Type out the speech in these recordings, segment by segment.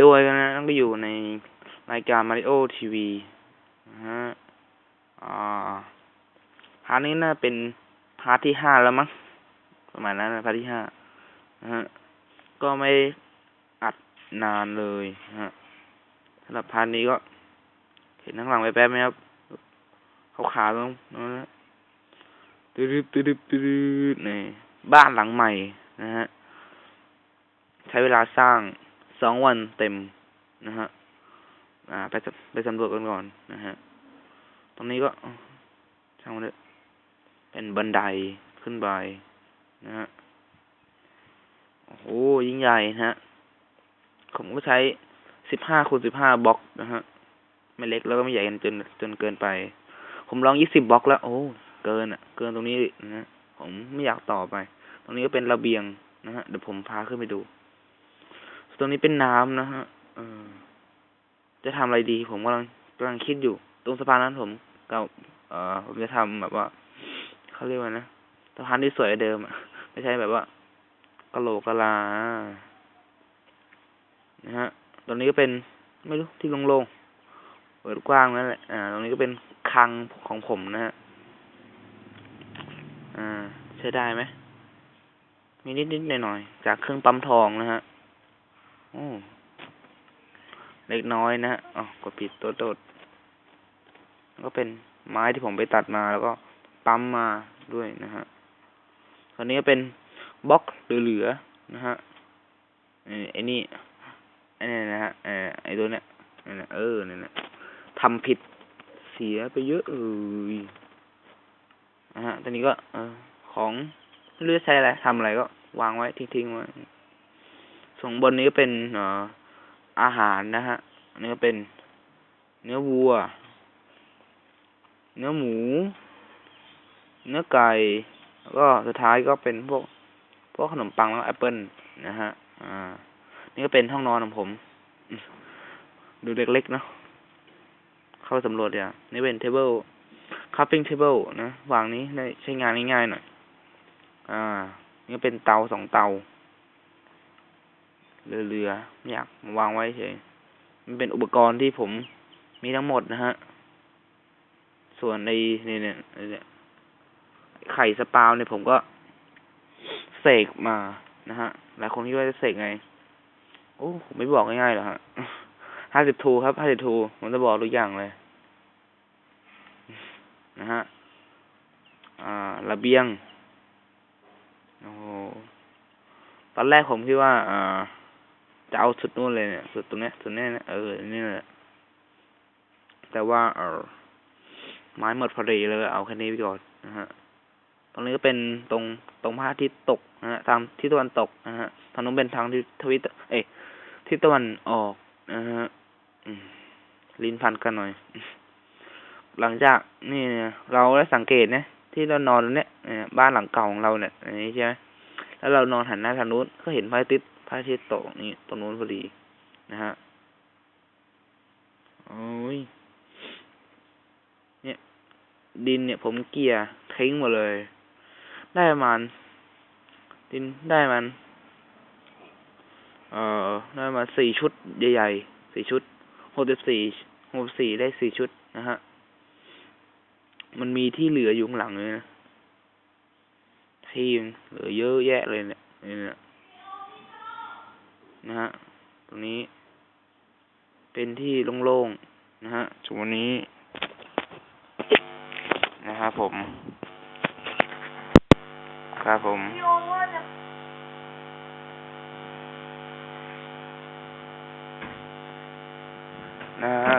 โดยนะต้องไปอยู่ในรายการ Mario TV นะฮะอ่าพาร์ทนี้น่าเป็นพาร์ทที่ห้าแล้วมั้งประมาณนั้นนะพาร์ทที่ห้านะฮะก็ไม่อัดนานเลยนะฮะสำหรับพาร์ทนี้ก็ เห็นข้างหลังไปแป๊บไหมครับเขาขาตรงนั้นนะตืดตืดตืดนี่บ้านหลังใหม่นะฮะ ใช้เวลาสร้าง สองวันเต็มนะฮะ อ่า ไปสำไปสำรวจกันก่อนนะฮะ ตรงนี้ก็ช่างมันเถอะเป็นบันไดขึ้นไปนะฮะ โอ้โห ยิ่งใหญ่นะฮะ ผมก็ใช้สิบห้าคูณสิบห้าบล็อกนะฮะ ไม่เล็กแล้วก็ไม่ใหญ่กันจนจนเกินไป ผมลองยี่สิบบล็อกแล้ว โอ้ เกินอะ เกินตรงนี้นะฮะผมไม่อยากต่อไป ตรงนี้ก็เป็นระเบียงนะฮะ เดี๋ยวผมพาขึ้นไปดู ตรงนี้เป็นน้ำนะฮะจะทำอะไรดี ผมกำลังกำลังคิดอยู่ ตรงสะพานนั้นผมกับเออผมจะทำแบบว่าเขาเรียกว่านะสะพานที่สวยเดิมอะไม่ใช่แบบว่ากะโหลกกะลานะฮะตรงนี้ก็เป็นไม่รู้ที่โล่งๆเปิดกว้างนั่นแหละอ่าตรงนี้ก็เป็นคลังของผมนะฮะอ่าใช้ได้ไหมมีนิดๆหน่อยๆจากเครื่องปั๊มทองนะฮะ โอ้เล็กน้อยนะฮะอ๋อกดผิดตัวโดดก็เป็นไม้ที่ผมไปตัดมาแล้วก็ปั๊มมาด้วยนะฮะคราวนี้ก็เป็นบล็อกเหลือๆนะฮะไอ้นี่ไอ้นี่นะฮะไอ้ไอตัวเนี้ยนี่นะเออเนี่นะทำผิดเสียไปเยอะเอ้ยนะฮะตอนนี้ก็เออของไม่รู้จะใช้อะไรทำอะไรก็วางไว้ทิ้งๆไว้ ส่วนบนนี้ก็เป็นเอ่ออาหารนะฮะอันนี้ก็เป็นเนื้อวัว เนื้อหมู เนื้อไก่แล้วก็สุดท้ายก็เป็นพวกพวกขนมปังแล้วแอปเปิลนะฮะ อ่า นี่ก็เป็นห้องนอนของผม ดูเล็กๆเนาะ เข้าสำรวจอย่างนี่เป็นเทเบิลคัพปิ้งเทเบิลนะ วางนี้ใช้งานง่ายๆหน่อย อ่า นี่เป็นเตาสองเตา เรือๆไม่อยากมาวางไว้เฉย มันเป็นอุปกรณ์ที่ผมมีทั้งหมดนะฮะ ส่วนในนี่เนี่ยเนี่ยไข่สปาวเนี่ยผมก็เสกมานะฮะ หลายคนคิดว่าจะเสกไง โอ้ผมไม่บอกง่ายๆหรอกฮะห้าสิบทูครับห้าสิบทูผมจะบอกทุกอย่างเลย นะฮะ อ่า ระเบียง โอ้ตอนแรกผมคิดว่า อ่า จะเอาสุดนู่นเลยเนี่ยสุดตรงเนี้ยสุดเนี้ยนะเออนี่แหละแต่ว่าเออไม้หมดพอดีเลยเอาแค่นี้ไปก่อนนะฮะตรงนี้ก็เป็นตรงตรงพระอาทิตย์ตกนะฮะทางที่ตะวันตกนะฮะทางนู้นเป็นทางที่ทวิตเอ้ยที่ตะวันออกนะฮะลิ้นพันกันหน่อย หลังจากนี่เนี่ยเราได้สังเกตนะที่เรานอนเนี่ยบ้านหลังเก่าของเราเนี่ยอันนี้ใช่ไหมแล้วเรานอนหันหน้าทางนู้นก็เห็นพระอาทิตย์ พระอาทิตย์ตกนี่ตรงนู้นพอดีนะฮะโอ้ยเนี่ย ดินเนี่ยผมเกลี่ยทิ้งหมดเลย ได้มาณดินได้มัน เอ่อได้มาสี่ชุดใหญ่ๆสี่ชุดหกสิบสี่หกสี่ได้สี่ชุดนะฮะ มันมีที่เหลืออยู่ข้างหลังเลยนะที่เหลือเยอะแยะเลยเนี่ยเนี่ย นะฮะตรงนี้ เป็นที่โล่งๆนะฮะส่วนนี้ นะครับผม ครับผมนะฮะ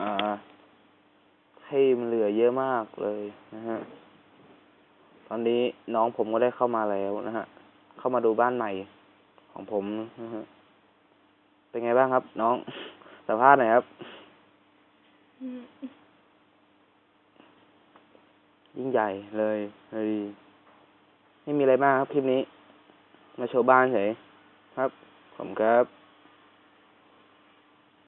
อ่าให้มันเหลือเยอะมากเลยนะฮะ ตอนนี้น้องผมก็ได้เข้ามาแล้วนะฮะ เข้ามาดูบ้านใหม่ ของผมนะฮะเป็นไงบ้างครับ น้องสัมภาษณ์หน่อยครับ ยิ่งใหญ่เลยเลยไม่มีอะไรมากครับคลิปนี้ มาโชว์บ้านเฉยครับ ผมครับ